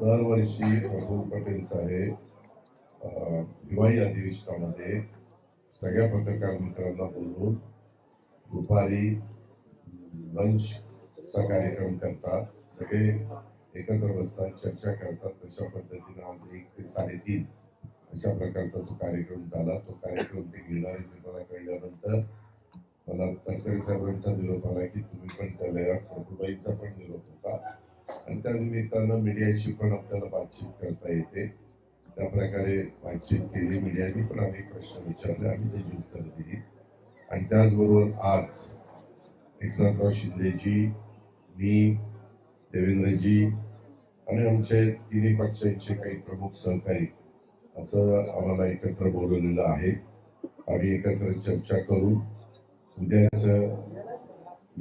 दरवर्षी प्रफुल्ल पटेल साहेब हिवाळी अधिवेशनामध्ये सगळ्या पत्रकार मित्रांना बोलवून दुपारी लंचचा कार्यक्रम करतात. सगळे एकत्र बसतात चर्चा करतात. तशा पद्धतीने आज एक ते साडेतीन अशा प्रकारचा तो कार्यक्रम झाला. तो कार्यक्रम ते घेणार ते मला कळल्यानंतर मला तडकरे साहेबांचा निरोप आला की तुम्ही पण त्याला पण निरोप होता. आणि त्या निमित्तानं मीडियाशी पण आपल्याला बातचीत करता येते. त्या प्रकारे बातचीत केली. मीडियाने पण आम्ही प्रश्न विचारले. आम्ही त्याची उत्तर दिली. आणि त्याचबरोबर आज एकनाथराव शिंदेजी मी देवेंद्रजी आणि आमचे तिन्ही पक्षांचे काही प्रमुख सहकारी असं आम्हाला एकत्र बोलवलेलं आहे. आम्ही एकत्र चर्चा करू. उद्याच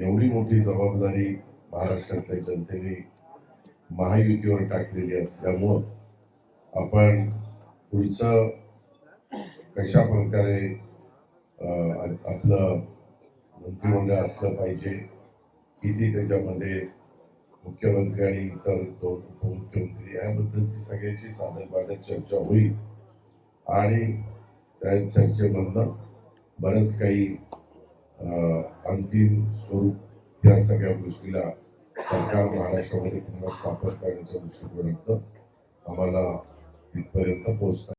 एवढी मोठी जबाबदारी महाराष्ट्रातल्या जनतेने महायुतीवर टाकलेली असल्यामुळं आपण पुढचं कशा प्रकारे आपलं मंत्रिमंडळ असलं पाहिजे किती त्याच्यामध्ये मुख्यमंत्री आणि इतर दोन उपमुख्यमंत्री याबद्दलची सगळ्याची साधक बाधक चर्चा होईल. आणि त्या चर्चेमधनं बरंच काही अंतिम स्वरूप या सगळ्या गोष्टीला सरकार महाराष्ट्रामध्ये पुन्हा स्थापन करण्याच्या दृष्टिकोनातनं आम्हाला तिथपर्यंत पोहोचता